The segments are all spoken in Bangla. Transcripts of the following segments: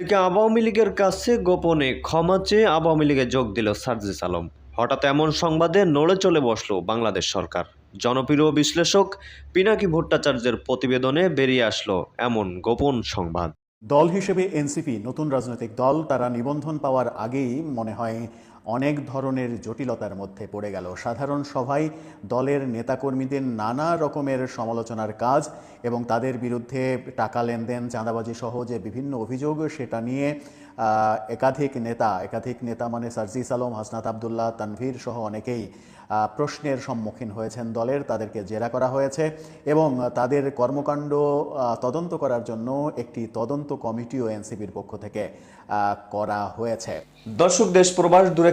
এদিকে আওয়ামী লীগের কাছে গোপনে ক্ষমা চেয়ে আওয়ামী লীগে যোগ দিল সার্জিস আলম। হঠাৎ এমন সংবাদে নড়ে চলে বসল বাংলাদেশ সরকার। জনপ্রিয় বিশ্লেষক পিনাকি ভট্টাচার্যের প্রতিবেদনে বেরিয়ে আসলো এমন গোপন সংবাদ। দল হিসেবে এনসিপি, নতুন রাজনৈতিক দল, তারা নিবন্ধন পাওয়ার আগেই মনে হয় অনেক ধরনের জটিলতার মধ্যে পড়ে গেল। সাধারণ সভায় দলের নেতাকর্মীদের নানা রকমের সমালোচনার কাজ এবং তাদের বিরুদ্ধে টাকা লেনদেন, চাঁদাবাজি সহ যে বিভিন্ন অভিযোগ, সেটা নিয়ে একাধিক নেতা একাধিক নেতা মানে সার্জিস আলম, হাসনাত আবদুল্লাহ, তানভীর সহ অনেকেই প্রশ্নের সম্মুখীন হয়েছেন দলের, তাদেরকে জেরা করা হয়েছে এবং তাদের কর্মকাণ্ড তদন্ত করার জন্য একটি তদন্ত কমিটিও এনসিপির পক্ষ থেকে করা হয়েছে। দর্শক, দেশ প্রবাস দূরে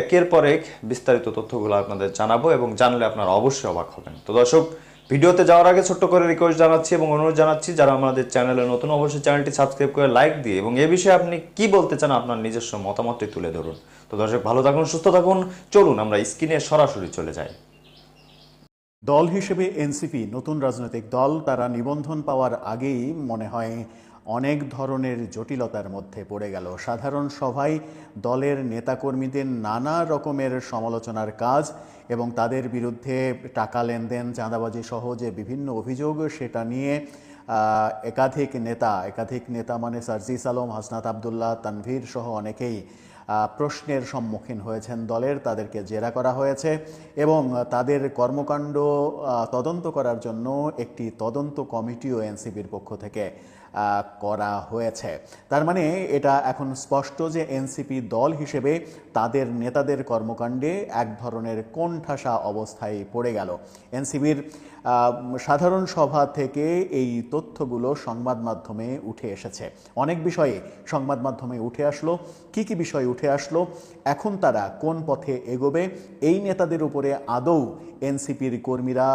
একের পর এক বিস্তারিত তথ্যগুলো আপনাদের জানাব এবং জানলে আপনারা অবশ্যই অবাক হবেন। তো দর্শক, ভিডিওতে যাওয়ার আগে ছোট্ট করে রিকোয়েস্ট জানাচ্ছি এবং অনুরোধ জানাচ্ছি, যারা আমাদের চ্যানেলে নতুন, অবশ্যই চ্যানেলটি সাবস্ক্রাইব করে লাইক দিয়ে এবং এ বিষয়ে আপনি কি বলতে চান আপনার নিজস্ব মতামতটি তুলে ধরুন। তো দর্শক, ভালো থাকুন, সুস্থ থাকুন, চলুন আমরা স্ক্রিনে সরাসরি চলে যাই। দল হিসেবে এনসিপি, নতুন রাজনৈতিক দল, তারা নিবন্ধন পাওয়ার আগেই মনে হয় অনেক ধরনের জটিলতার মধ্যে পড়ে গেল। সাধারণ সভায় দলের নেতাকর্মীদের নানা রকমের সমালোচনার কাজ এবং তাদের বিরুদ্ধে টাকা লেনদেন, চাঁদাবাজি সহ যে বিভিন্ন অভিযোগ, সেটা নিয়ে একাধিক নেতা একাধিক নেতা মানে সার্জিস আলম, হাসনাত আবদুল্লাহ, তানভীর সহ অনেকেই প্রশ্নের সম্মুখীন হয়েছেন দলের, তাদেরকে জেরা করা হয়েছে এবং তাদের কর্মকাণ্ড তদন্ত করার জন্য একটি তদন্ত কমিটিও এনসিপির পক্ষ থেকে করা হয়েছে। তার মানে এটা এখন স্পষ্ট যে এনসিপি দল হিসেবে তাদের নেতাদের কর্মকাণ্ডে এক ধরনের কোণঠাসা অবস্থায় পড়ে গেল। এনসিবির সাধারণ সভা থেকে এই তথ্যগুলো সংবাদ মাধ্যমে উঠে এসেছে। অনেক বিষয়ে সংবাদ মাধ্যমে উঠে আসলো। কি কি বিষয় উঠে আসলো? এখন তারা কোন পথে এগোবে? এই নেতাদের উপরে আদৌ এনসিপির কর্মীরা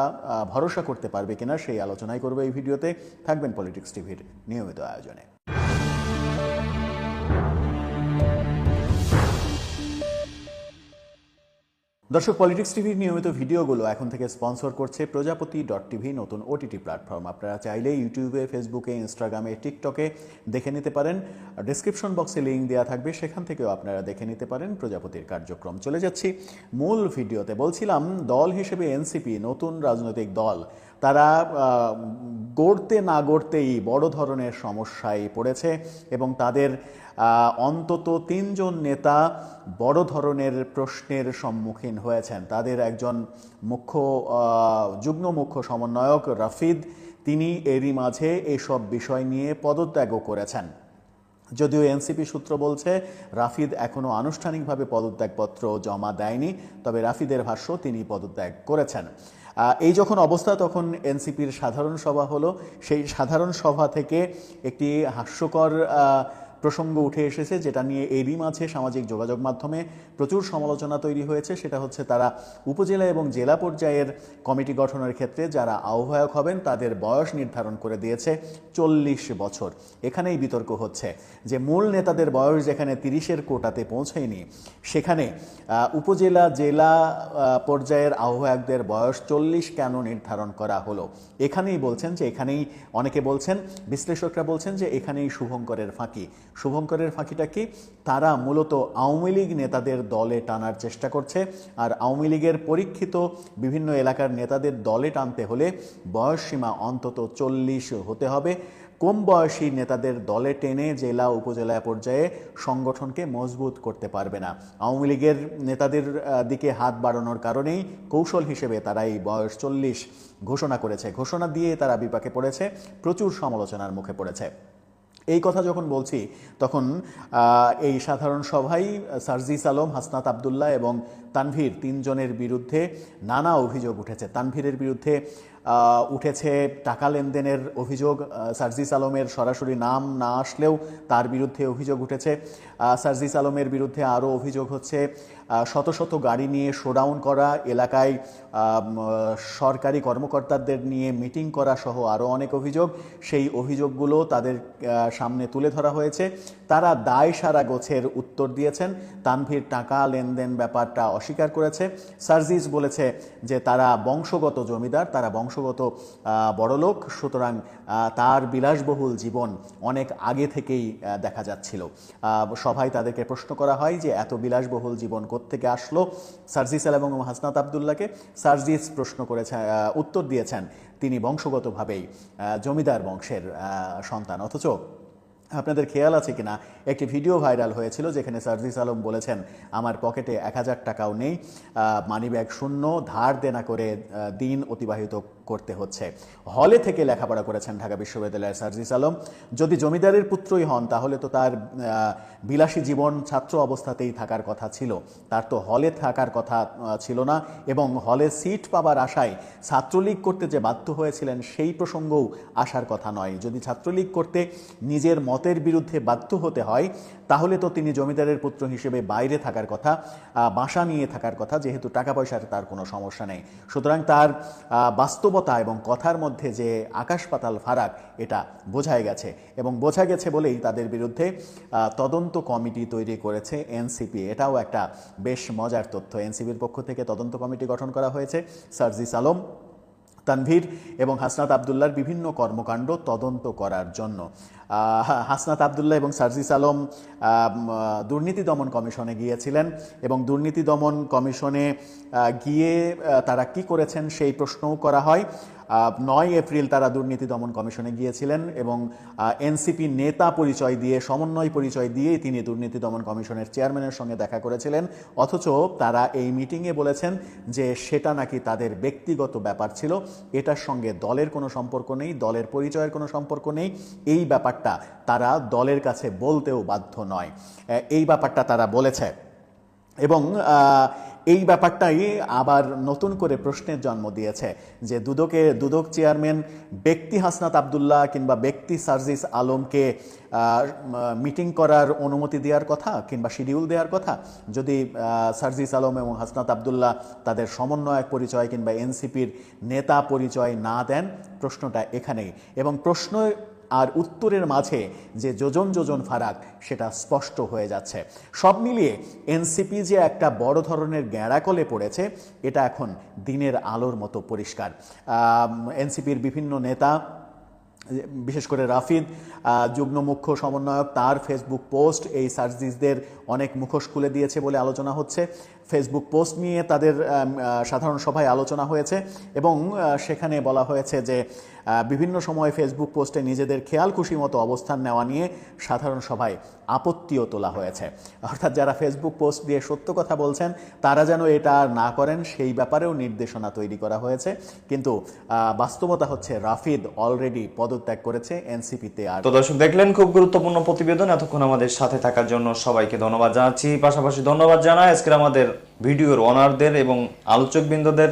ভরসা করতে পারবে কিনা সেই আলোচনাই করবে এই ভিডিওতে। থাকবেন পলিটিক্স টিভির নিয়মিত আয়োজনে। দর্শক পলিটিক্স টিভির নিয়মিত ভিডিওগুলো এখন থেকে স্পন্সর করছে প্রজাপতি ডট টিভি, নতুন ওটিটি প্ল্যাটফর্ম আপনারা চাইলে ইউটিউবে ফেসবুকে ইনস্টাগ্রামে টিকটকে দেখে নিতে পারেন। ডিসক্রিপশন বক্সে লিঙ্ক দেওয়া থাকবে, সেখান থেকেও আপনারা দেখে নিতে পারেন প্রজাপতির কার্যক্রম। চলে যাচ্ছি মূল ভিডিওতে। বলছিলাম, দল হিসেবে এনসিপি নতুন রাজনৈতিক দল, তারা গড়তে না গড়তেই বড় ধরনের সমস্যায় পড়েছে এবং তাদের অন্তত তিনজন নেতা বড় ধরনের প্রশ্নের সম্মুখীন হয়েছেন। তাদের একজন মুখ্য যুগ্ম মুখ্য সমন্বয়ক রাফিদ, তিনি এরই মাঝে এসব বিষয় নিয়ে পদত্যাগও করেছেন। যদিও এনসিপি সূত্র বলছে, রাফিদ এখনও আনুষ্ঠানিকভাবে পদত্যাগপত্র জমা দেয়নি, তবে রাফিদের ভাষ্য তিনি পদত্যাগ করেছেন। এই যখন অবস্থা, তখন এনসিপির সাধারণ সভা হলো। সেই সাধারণ সভা থেকে একটি হাস্যকর প্রসঙ্গ উঠে এসেছে, যেটা নিয়ে এরই মাঝে সামাজিক যোগাযোগ মাধ্যমে প্রচুর সমালোচনা তৈরি হয়েছে। সেটা হচ্ছে তারা উপজেলা এবং জেলা পর্যায়ের কমিটি গঠনের ক্ষেত্রে যারা আহ্বায়ক হবেন, তাদের বয়স নির্ধারণ করে দিয়েছে চল্লিশ বছর। এখানেই বিতর্ক হচ্ছে যে মূল নেতাদের বয়স যেখানে তিরিশের কোটাতে পৌঁছায়নি সেখানে উপজেলা, জেলা পর্যায়ের আহ্বায়কদের বয়স চল্লিশ কেন নির্ধারণ করা হলো? এখানেই বলছেন যে, এখানেই অনেকে বলছেন, বিশ্লেষকরা বলছেন যে, এখানেই শুভঙ্করের ফাঁকি। শুভঙ্করের ফাঁকিটা কি? তারা মূলত আওয়ামী লীগ নেতাদের দলে টানার চেষ্টা করছে। আর আওয়ামী লীগের পরীক্ষিত বিভিন্ন এলাকার নেতাদের দলে টানতে হলে বয়সসীমা অন্তত চল্লিশ হতে হবে। কম বয়সী নেতাদের দলে টেনে জেলা উপজেলা পর্যায়ে সংগঠনকে মজবুত করতে পারবে না। আওয়ামী লীগের নেতাদের দিকে হাত বাড়ানোর কারণেই কৌশল হিসেবে তারা এই বয়স চল্লিশ ঘোষণা করেছে। ঘোষণা দিয়ে তারা বিপাকে পড়েছে। প্রচুর সমালোচনার মুখে পড়েছে। এই কথা যখন বলছি, তখন এই সাধারণ সভাই সার্জিস আলম, হাসনাত আবদুল্লাহ এবং তানভীর তিনজনের বিরুদ্ধে নানা অভিযোগ উঠেছে। তানভীরের বিরুদ্ধে উঠেছে টাকা লেনদেনের অভিযোগ। সার্জিস আলমের সরাসরি নাম না আসলেও তার বিরুদ্ধে অভিযোগ উঠেছে। সার্জিস আলমের বিরুদ্ধে আরও অভিযোগ হচ্ছে শত শত গাড়ি নিয়ে শোডাউন করা, এলাকায় সরকারি কর্মকর্তাদের নিয়ে মিটিং করা সহ আরও অনেক অভিযোগ। সেই অভিযোগগুলো তাদের সামনে তুলে ধরা হয়েছে। তারা দায় সারা গোছের উত্তর দিয়েছেন। তানভীর টাকা লেনদেন ব্যাপারটা অস্বীকার করেছে। সার্জিস বলেছে যে তারা বংশগত জমিদার, তারা বংশগত বড়লোক সুতরাং তার বিলাসবহুল জীবন অনেক আগে থেকেই দেখা যাচ্ছিল। সভায় তাদেরকে প্রশ্ন করা হয় যে এত বিলাসবহুল জীবন কোত্থেকে আসলো? সার্জিস আল এবং হাসনাত আবদুল্লাহকে সার্জিস প্রশ্ন করেছে আহ, উত্তর দিয়েছেন তিনি বংশগতভাবেই জমিদার বংশের সন্তান। অথচ আপনাদের খেয়াল আছে কিনা? একটি ভিডিও ভাইরাল হয়েছিল যেখানে সার্জিস আলম বলেছেন, আমার পকেটে এক হাজার টাকাও নেই মানিব্যাগ শূন্য, ধার দেনা করে দিন অতিবাহিত করতে হচ্ছে। হলে থেকে লেখাপড়া করেছেন ঢাকা বিশ্ববিদ্যালয়ের সার্জিস আলম। যদি জমিদারের পুত্রই হন, তাহলে তো তার বিলাসী জীবন ছাত্র অবস্থাতেই থাকার কথা ছিল। তার তো হলে থাকার কথা ছিল না এবং হলে সিট পাবার আশায় ছাত্রলীগ করতে যে বাধ্য হয়েছিলেন, সেই প্রসঙ্গও আসার কথা নয়। যদি ছাত্রলীগ করতে নিজের মতের বিরুদ্ধে বাধ্য হতে হয় তাহলে তো তিনি জমিদারের পুত্র হিসেবে বাইরে থাকার কথা বাসা নিয়ে থাকার কথা, যেহেতু টাকা পয়সার তার কোনো সমস্যা নেই। সুতরাং তার বাস্তবতা এবং কথার মধ্যে যে আকাশ পাতাল ফারাক, এটা বোঝাই গেছে। এবং বোঝা গেছে বলেই তাদের বিরুদ্ধে তদন্ত কমিটি তৈরি করেছে এনসিপি। এটাও একটা বেশ মজার তথ্য। এনসিপির পক্ষ থেকে তদন্ত কমিটি গঠন করা হয়েছে, সার্জিস আলম। তানভীর এবং হাসনাত আবদুল্লার বিভিন্ন কর্মকাণ্ড তদন্ত করার জন্য। হাসনাত আবদুল্লাহ এবং সার্জিস আলম দুর্নীতি দমন কমিশনে গিয়েছিলেন এবং দুর্নীতি দমন কমিশনে গিয়ে তারা কি করেছেন সেই প্রশ্নও করা হয়। নয় এপ্রিল তারা দুর্নীতি দমন কমিশনে গিয়েছিলেন এবং এনসিপি নেতা পরিচয় দিয়ে, সমন্বয় পরিচয় দিয়েই তিনি দুর্নীতি দমন কমিশনের চেয়ারম্যানের সঙ্গে দেখা করেছিলেন। অথচ তারা এই মিটিংয়ে বলেছেন যে সেটা নাকি তাদের ব্যক্তিগত ব্যাপার ছিল। এটার সঙ্গে দলের কোনো সম্পর্ক নেই, দলের পরিচয়ের কোনো সম্পর্ক নেই। এই ব্যাপারটা তারা দলের কাছে বলতেও বাধ্য নয়। এই ব্যাপারটা তারা বলেছে। এবং এই ব্যাপারটাই আবার নতুন করে প্রশ্নের জন্ম দিয়েছে যে দুদকে, দুদক চেয়ারম্যান ব্যক্তি হাসনাত আবদুল্লাহ কিংবা ব্যক্তি সার্জিস আলমকে মিটিং করার অনুমতি দেওয়ার কথা কিংবা শিডিউল দেওয়ার কথা, যদি সার্জিস আলম এবং হাসনাত আবদুল্লাহ তাদের সমন্বয়ক পরিচয় কিংবা এনসিপির নেতা পরিচয় না দেন, প্রশ্নটা এখানেই। এবং প্রশ্ন আর উত্তরের মাঝে যে যোজন যোজন ফারাক, সেটা স্পষ্ট হয়ে যাচ্ছে। সব মিলিয়ে এনসিপি যে একটা বড় ধরনের গ্যাঁড়াকলে পড়েছে, এটা এখন দিনের আলোর মতো পরিষ্কার। এনসিপির বিভিন্ন নেতা, বিশেষ করে রাফিদ যুগ্ম মুখ্য সমন্বয়ক, তার ফেসবুক পোস্ট, এই সার্জিসদের অনেক মুখোশ খুলে দিয়েছে বলে আলোচনা হচ্ছে। ফেসবুক পোস্ট নিয়ে তাদের সাধারণ সভায় আলোচনা হয়েছে এবং সেখানে বলা হয়েছে যে বিভিন্ন সময় ফেসবুক পোস্টে নিজেদের খেয়াল খুশি মতো অবস্থান নেওয়া নিয়ে সাধারণ সভায় আপত্তিও তোলা হয়েছে। অর্থাৎ যারা ফেসবুক পোস্ট দিয়ে সত্য কথা বলছেন, তারা যেন এটা না করেন, সেই ব্যাপারেও নির্দেশনা তৈরি করা হয়েছে। কিন্তু বাস্তবতা হচ্ছে রাফিদ অলরেডি পদত্যাগ করেছে এনসিপিতে আর তো দর্শক, দেখলেন খুব গুরুত্বপূর্ণ প্রতিবেদন। এতক্ষণ আমাদের সাথে থাকার জন্য সবাইকে ধন্যবাদ জানাচ্ছি। পাশাপাশি ধন্যবাদ জানাই আজকের আমাদের ভিডিওর ওনারদের এবং আলোচকবৃন্দদের।